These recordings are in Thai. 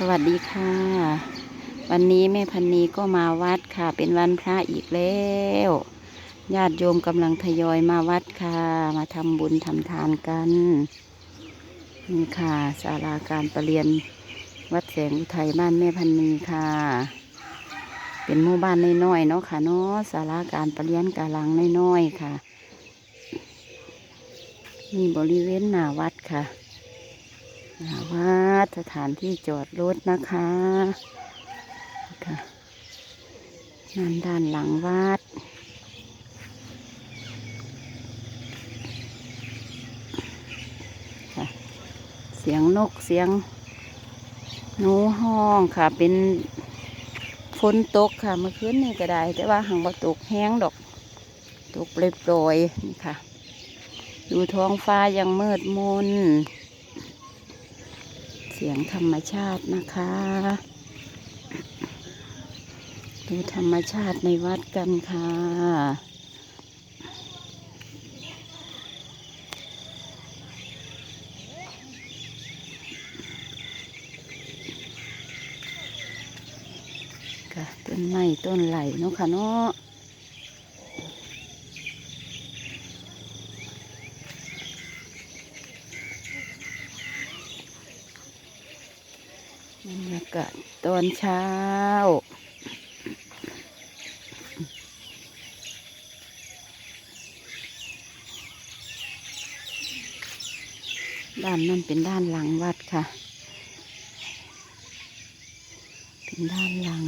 สวัสดีค่ะ วันนี้แม่พันนีก็มาวัดค่ะ เป็นวันพระอีกแล้วญาติโยมกำลังทยอยมาวัดค่ะ มาทำบุญทำทานกันนี่ค่ะศาลาการประเรียนวัดแสงอุทัยบ้านแม่พันนีค่ะ เป็นหมู่บ้านน้อยๆเนาะค่ะเนาะศาลาการประเรียนกาลังน้อยๆค่ะนี่บริเวณหน้าวัดค่ะ หน้าวัดสถานที่จอดรถนะคะค่ะนั่นด้านหลังวัดค่ะเสียงนกเสียงหนูห้องค่ะ เป็นฝนตกค่ะ เมื่อคืนนี่ก็ได้ แต่ว่าหังบ่ตกแห้งดอก ตกเปรยๆนี่ค่ะ ดูท้องฟ้ายังมืดมน เสียงธรรมชาตินะคะ ดูธรรมชาติในวัดกันค่ะค่ะต้นไม้ต้นไหลเนาะค่ะเนาะบรรยากาศตอนเช้า ด้านนั้นเป็นด้านหลังวัดค่ะ เป็นด้านหลัง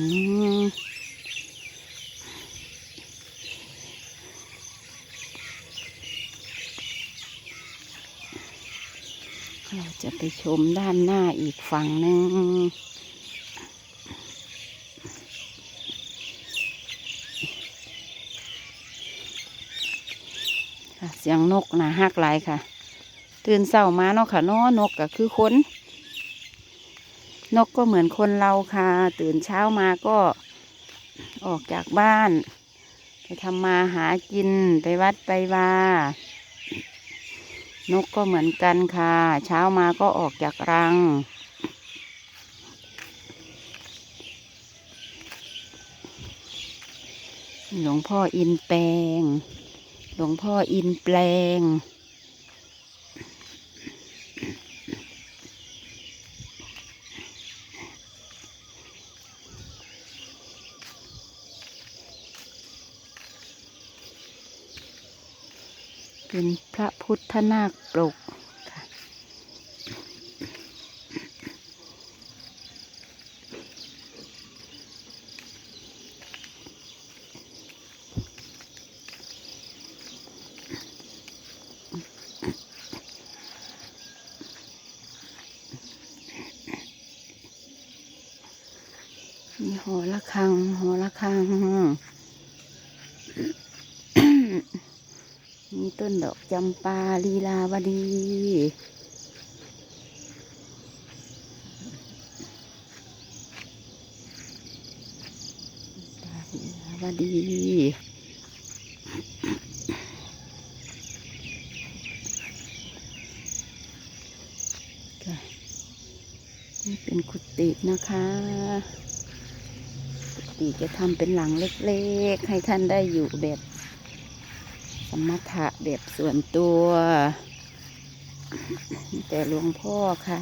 เราจะไปชมด้านหน้าอีกฝั่งหนึ่ง ค่ะเสียงนกนะฮักหลายค่ะ ตื่นเศร้ามาเนาะค่ะนาะนกก็คือคนนกก็เหมือนคนเราค่ะ ตื่นเช้ามาก็ออกจากบ้าน ไปทำมาหากินไปวัดไปวานกก็เหมือนกันค่ะ เช้ามาก็ออกจากรัง หลวงพ่ออินแปลง หลวงพ่ออินแปลง เป็นพระพุทธนาคปลก อระฆังหอระฆัง มีต้นดอกจำปาลีลาวดีตาลีลาวดีนี่เป็นกุฏินะคะ กุฏิจะทำเป็นหลังเล็กๆ ให้ท่านได้อยู่แบบสมถะแบบส่วนตัว แต่หลวงพ่อค่ะ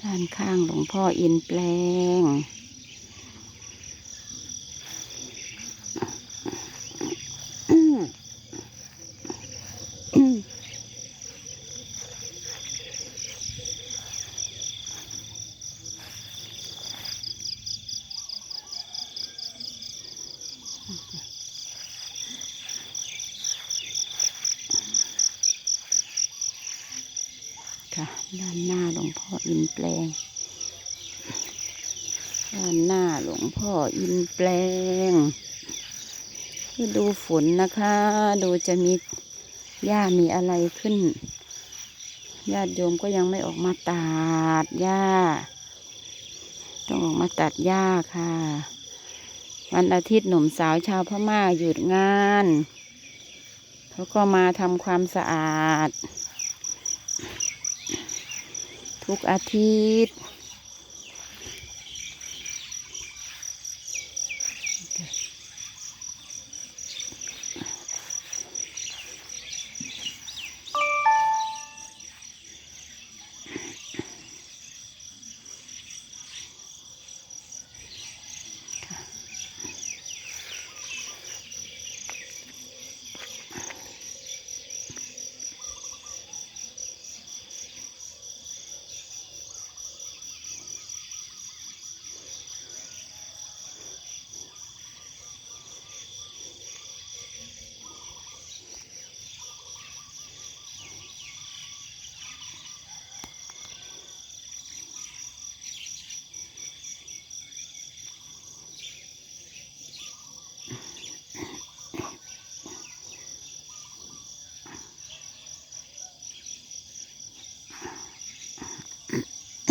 ด้านข้างหลวงพ่ออินแปลง ค่ะ ด้านหน้าหลวงพ่ออินแปลง ด้านหน้าหลวงพ่ออินแปลงคือดูฝนนะคะ ดูจะมีหญ้ามีอะไรขึ้น ญาติโยมก็ยังไม่ออกมาตัดหญ้า ต้องออกมาตัดหญ้าค่ะ วันอาทิตย์หนุ่มสาวชาวพม่าหยุดงานเขาก็มาทำความสะอาด ทุกอาทิตย์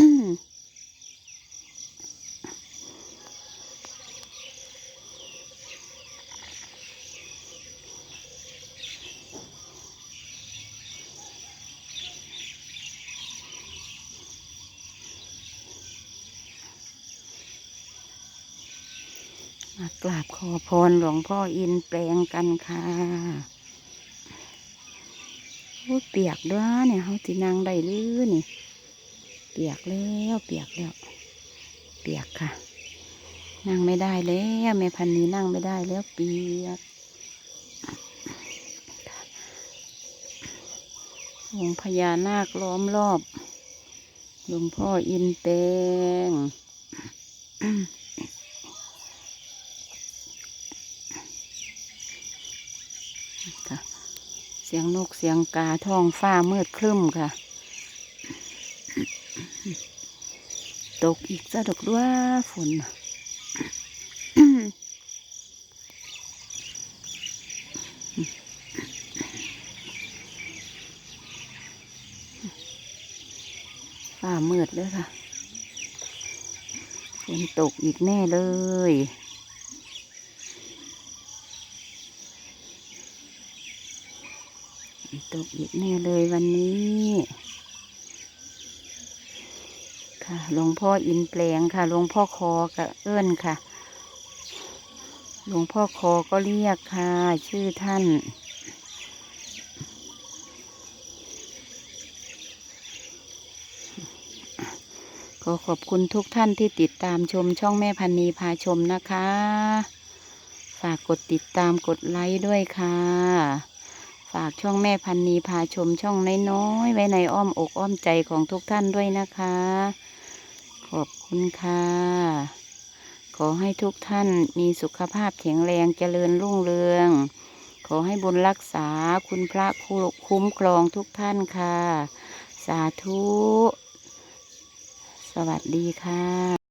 มา กราบขอพรหลวงพ่ออินแปลงกันค่ะโอ้เปียกด้วยเนี่ยเขาสินางได้หรือนี่ เปียกแล้วเปียกแล้ว เปียกค่ะ นั่งไม่ได้แล้วแม่พันนี้นั่งไม่ได้แล้วเปียกองพญานาคล้อมรอบ หลวงพ่ออินแปลง ค่ะ เสียงนกเสียงกาท้องฟ้ามืดครึ้มค่ะ ตกอีกซะดกด้วยฝนน่ะฟ้ามืดเลยค่ะฝนตกอีกแน่เลย ตกอีกแน่เลยวันนี้ ค่ะหลวงพ่ออินแปลงค่ะหลวงพ่อคอกะเอิ้นค่ะหลวงพ่อคอก็เรียกค่ะ ชื่อท่านขอขอบคุณทุกท่านที่ติดตามชมช่องแม่พันนีพาชมนะคะ ฝากกดติดตามกดไลค์ด้วยค่ะ ฝากช่องแม่พันนีพาชมช่องน้อยๆไว้ในอ้อมอกอ้อมใจของทุกท่านด้วยนะคะ ขอบคุณค่ะ ขอให้ทุกท่านมีสุขภาพแข็งแรงเจริญรุ่งเรือง ขอให้บุญรักษาคุณพระคุ้มครองทุกท่านค่ะ สาธุ สวัสดีค่ะ